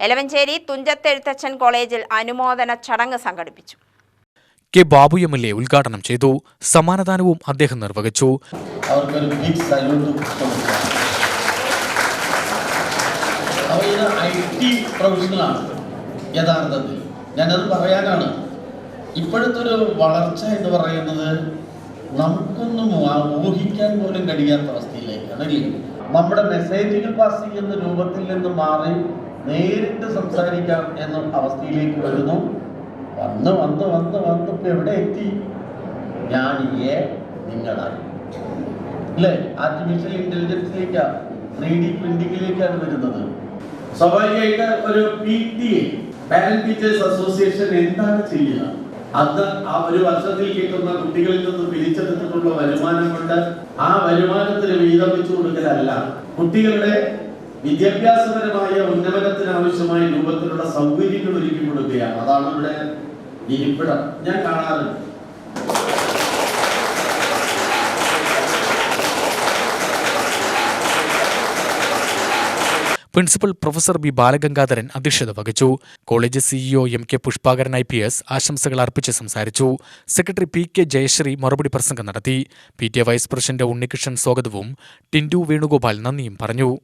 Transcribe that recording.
എലവഞ്ചേരി തുഞ്ചത്തെഴുത്തച്ഛൻ കോളേജിൽ അനുമോദന ചടങ്ങ് സംഘടിപ്പിച്ചു. K Babu M L A ഉദ്ഘാടനം ചെയ്തു. സമ്മാനദാനവും അദ്ദേഹം നിർവഹിച്ചു. യഥാർത്ഥത്തിൽ. ഞാനത് പറയാനാണ്. ഇപ്പോഴത്തെ ഒരു വളർച്ച എന്ന് പറയുന്നത് നമുക്കൊന്നും ഊഹിക്കാൻ പോലും കഴിയാത്ത അവസ്ഥയിലേക്കാണ്. അല്ലെങ്കിൽ നമ്മുടെ മെസ്സേജുകൾ പാസ് ചെയ്യുന്ന രൂപത്തിൽ നിന്ന് മാറി നേരിട്ട് സംസാരിക്കാം എന്ന അവസ്ഥയിലേക്ക് വരുന്നു. വന്ന് വന്ന് വന്ന് വന്ന് ഇപ്പൊ എവിടെ എത്തി? ഞാൻ ഏ നിങ്ങളായി. അല്ലേ ആർട്ടിഫിഷ്യൽ ഇന്റലിജൻസിലേക്കാ ത്രീ ഡി പ്രിന്റിംഗിലേക്കാണ് വരുന്നത്. സ്വാഭാവികമായിട്ട് ഒരു P T A parent teachers association എന്താണ് ചെയ്യുക? അന്ന് ആ ഒരു വർഷത്തിൽ കിട്ടുന്ന കുട്ടികളിൽ നിന്ന് പിരിച്ചെടുത്തിട്ടുള്ള വരുമാനം കൊണ്ട് ആ വരുമാനത്തിന് വീതം വെച്ചു കൊടുക്കലല്ല. കുട്ടികളുടെ വിദ്യാഭ്യാസപരമായ ഉന്നമനത്തിന് ആവശ്യമായ രൂപത്തിലുള്ള സൗകര്യങ്ങൾ ഒരുക്കി കൊടുക്കുകയാണ്. അതാണ് ഇവിടെ ഇരിപ്പിടം. ഞാൻ കാണാറുണ്ട്. പ്രിൻസിപ്പൽ പ്രൊഫസർ ബി ബാലഗംഗാധരൻ അധ്യക്ഷത വഹിച്ചു. College CEO M K Pushpakaran I P S ആശംസകൾ അർപ്പിച്ച് സംസാരിച്ചു. സെക്രട്ടറി പി കെ ജയശ്രീ മറുപടി പ്രസംഗം നടത്തി. P T A vice president Unnikrishnan സ്വാഗതവും ടിൻഡു വേണുഗോപാൽ നന്ദിയും പറഞ്ഞു.